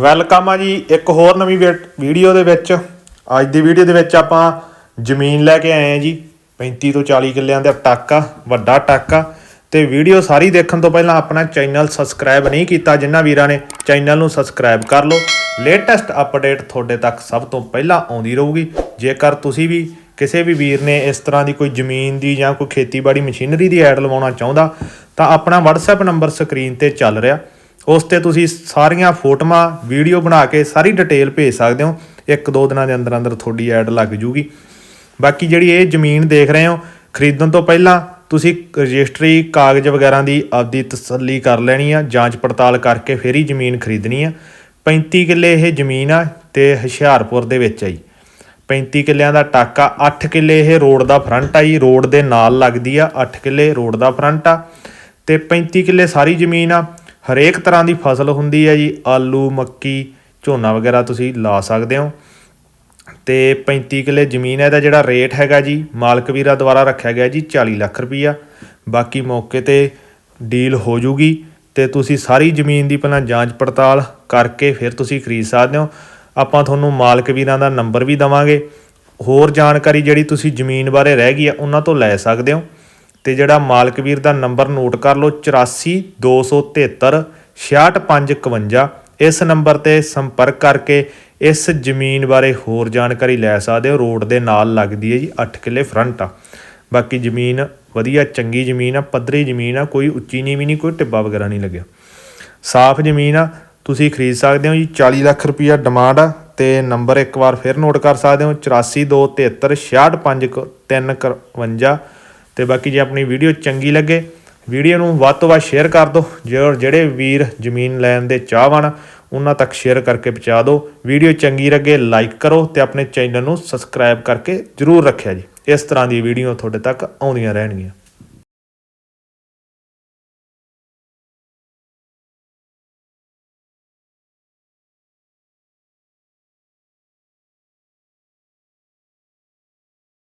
Welcome ਆ ਜੀ ਇੱਕ ਹੋਰ ਨਵੀਂ ਵੇ- ਵੀਡੀਓ ਦੇ ਵਿੱਚ। ਅੱਜ ਦੀ ਵੀਡੀਓ ਦੇ ਵਿੱਚ ਆਪਾਂ ਜ਼ਮੀਨ ਲੈ ਕੇ ਆਏ ਆ ਜੀ। 35 ਤੋਂ 40 ਕਿੱਲਿਆਂ ਦਾ ਟਾਕਾ ਵੱਡਾ ਟਾਕਾ ਤੇ ਵੀਡੀਓ ਸਾਰੀ ਦੇਖਣ ਤੋਂ ਪਹਿਲਾਂ ਆਪਣਾ ਚੈਨਲ ਸਬਸਕ੍ਰਾਈਬ ਨਹੀਂ ਕੀਤਾ ਜਿਨ੍ਹਾਂ ਵੀਰਾਂ ਨੇ ਚੈਨਲ ਨੂੰ ਸਬਸਕ੍ਰਾਈਬ ਕਰ ਲਓ। ਲੇਟੈਸਟ ਅਪਡੇਟ ਤੁਹਾਡੇ ਤੱਕ ਸਭ ਤੋਂ ਪਹਿਲਾਂ ਆਉਂਦੀ ਰਹੂਗੀ। ਜੇਕਰ ਤੁਸੀਂ ਵੀ ਕਿਸੇ ਵੀ ਵੀਰ ਨੇ ਇਸ ਤਰ੍ਹਾਂ ਦੀ ਕੋਈ ਜ਼ਮੀਨ ਦੀ ਜਾਂ ਕੋਈ ਖੇਤੀਬਾੜੀ ਮਸ਼ੀਨਰੀ ਦੀ ਐਡ ਲਵਾਉਣਾ ਚਾਹੁੰਦਾ, ਤਾਂ ਆਪਣਾ WhatsApp ਨੰਬਰ ਸਕਰੀਨ ਤੇ ਚੱਲ ਰਿਹਾ। ਉਸ ਤੇ ਤੁਸੀਂ ਸਾਰੀਆਂ ਫੋਟੋਆਂ, ਵੀਡੀਓ ਬਣਾ ਕੇ ਸਾਰੀ ਡਿਟੇਲ ਭੇਜ ਸਕਦੇ ਹੋ। ਇੱਕ ਦੋ ਦਿਨਾਂ ਦੇ ਅੰਦਰ ਅੰਦਰ ਤੁਹਾਡੀ ਐਡ ਲੱਗ ਜੂਗੀ। ਬਾਕੀ ਜਿਹੜੀ ਇਹ ਜ਼ਮੀਨ ਦੇਖ ਰਹੇ ਹੋ, ਖਰੀਦਣ ਤੋਂ ਪਹਿਲਾਂ ਤੁਸੀਂ ਰਜਿਸਟਰੀ ਕਾਗਜ਼ ਵਗੈਰਾ ਦੀ ਆਪਦੀ ਤਸੱਲੀ ਕਰ ਲੈਣੀ ਆ, ਜਾਂਚ ਪੜਤਾਲ ਕਰਕੇ ਫਿਰ ਹੀ ਜ਼ਮੀਨ ਖਰੀਦਣੀ ਆ। 35 ਕਿੱਲੇ ਇਹ ਜ਼ਮੀਨ ਆ ਤੇ ਹੁਸ਼ਿਆਰਪੁਰ ਦੇ ਵਿੱਚ ਆਈ ਜੀ। 35 ਕਿੱਲਿਆਂ ਦਾ ਟਾਕਾ 8 ਕਿੱਲੇ ਇਹ ਰੋਡ ਦਾ ਫਰੰਟ ਆਈ ਰੋਡ ਦੇ ਨਾਲ ਲੱਗਦੀ ਆ 8 ਕਿੱਲੇ ਰੋਡ ਦਾ ਫਰੰਟ ਆ। ਤੇ 35 ਕਿੱਲੇ ਸਾਰੀ ਜ਼ਮੀਨ ਆ। ਹਰੇਕ ਤਰ੍ਹਾਂ ਦੀ ਫਸਲ ਹੁੰਦੀ ਹੈ ਜੀ, ਆਲੂ, ਮੱਕੀ, ਝੋਨਾ ਵਗੈਰਾ ਤੁਸੀਂ ਲਾ ਸਕਦੇ ਹੋ। ਤੇ 35 ਕਿੱਲੇ ਜ਼ਮੀਨ ਹੈ ਦਾ ਜਿਹੜਾ ਰੇਟ ਹੈਗਾ ਜੀ, ਮਾਲਕ ਵੀਰਾ ਦੁਆਰਾ ਰੱਖਿਆ ਗਿਆ ਜੀ 40 ਲੱਖ ਰੁਪਈਆ। ਬਾਕੀ ਮੌਕੇ ਤੇ ਡੀਲ ਹੋ ਜੂਗੀ ਤੇ ਤੁਸੀਂ ਸਾਰੀ ਜ਼ਮੀਨ ਦੀ ਪਹਿਲਾਂ ਜਾਂਚ ਪੜਤਾਲ ਕਰਕੇ ਫਿਰ ਤੁਸੀਂ ਖਰੀਦ ਸਕਦੇ ਹੋ। ਆਪਾਂ ਤੁਹਾਨੂੰ ਮਾਲਕ ਵੀਰਾਂ ਦਾ ਨੰਬਰ ਵੀ ਦਵਾਂਗੇ। ਹੋਰ ਜਾਣਕਾਰੀ ਜਿਹੜੀ ਤੁਸੀਂ ਜ਼ਮੀਨ ਬਾਰੇ ਰਹਿ ਗਈ ਆ ਉਹਨਾਂ ਤੋਂ ਲੈ ਸਕਦੇ ਹੋ। ਤੇ ਜਿਹੜਾ ਮਾਲਕ ਵੀਰ ਦਾ ਨੰਬਰ ਨੋਟ ਕਰ ਲਓ 84 273 ਇਸ ਨੰਬਰ ਤੇ ਸੰਪਰਕ ਕਰਕੇ ਇਸ ਜ਼ਮੀਨ ਬਾਰੇ ਹੋਰ ਜਾਣਕਾਰੀ ਲੈ ਸਕਦੇ ਹੋ। ਰੋਡ ਦੇ ਨਾਲ ਲੱਗਦੀ ਹੈ ਜੀ 8 ਕਿੱਲੇ ਫਰੰਟ ਆ। ਬਾਕੀ ਜ਼ਮੀਨ ਵਧੀਆ, ਚੰਗੀ ਜ਼ਮੀਨ ਆ, ਪੱਧਰੀ ਜ਼ਮੀਨ ਆ, ਕੋਈ ਉੱਚੀ ਨੀਵੀਂ ਨਹੀਂ, ਕੋਈ ਟਿੱਬਾ ਵਗੈਰਾ ਨਹੀਂ ਲੱਗਿਆ। ਸਾਫ਼ ਜ਼ਮੀਨ ਆ, ਤੁਸੀਂ ਖਰੀਦ ਸਕਦੇ ਹੋ ਜੀ 40 ਲੱਖ ਰੁਪਈਆ ਡਿਮਾਂਡ ਆ ਤੇ ਨੰਬਰ ਇੱਕ ਵਾਰ ਫਿਰ ਨੋਟ ਕਰ ਸਕਦੇ ਹੋ 8423365351 ਤੇ ਬਾਕੀ ਜੇ ਆਪਣੀ ਵੀਡੀਓ ਚੰਗੀ ਲੱਗੇ, ਵੀਡੀਓ ਨੂੰ ਵੱਧ ਤੋਂ ਵੱਧ ਸ਼ੇਅਰ ਕਰ ਦਿਓ, ਜੇ- ਜਿਹੜੇ ਵੀਰ ਜ਼ਮੀਨ ਲੈਣ ਦੇ ਚਾਹਵਾਨ, ਉਹਨਾਂ ਤੱਕ ਸ਼ੇਅਰ ਕਰਕੇ ਪਹੁੰਚਾ ਦਿਓ। ਵੀਡੀਓ ਚੰਗੀ ਲੱਗੇ ਲਾਈਕ ਕਰੋ ਤੇ ਆਪਣੇ ਚੈਨਲ ਨੂੰ ਸਬਸਕ੍ਰਾਈਬ ਕਰਕੇ ਜਰੂਰ ਰੱਖਿਆ ਜੀ। ਇਸ ਤਰ੍ਹਾਂ ਦੀ ਵੀਡੀਓ ਤੁਹਾਡੇ ਤੱਕ ਆਉਂਦੀਆਂ ਰਹਿਣਗੀਆਂ।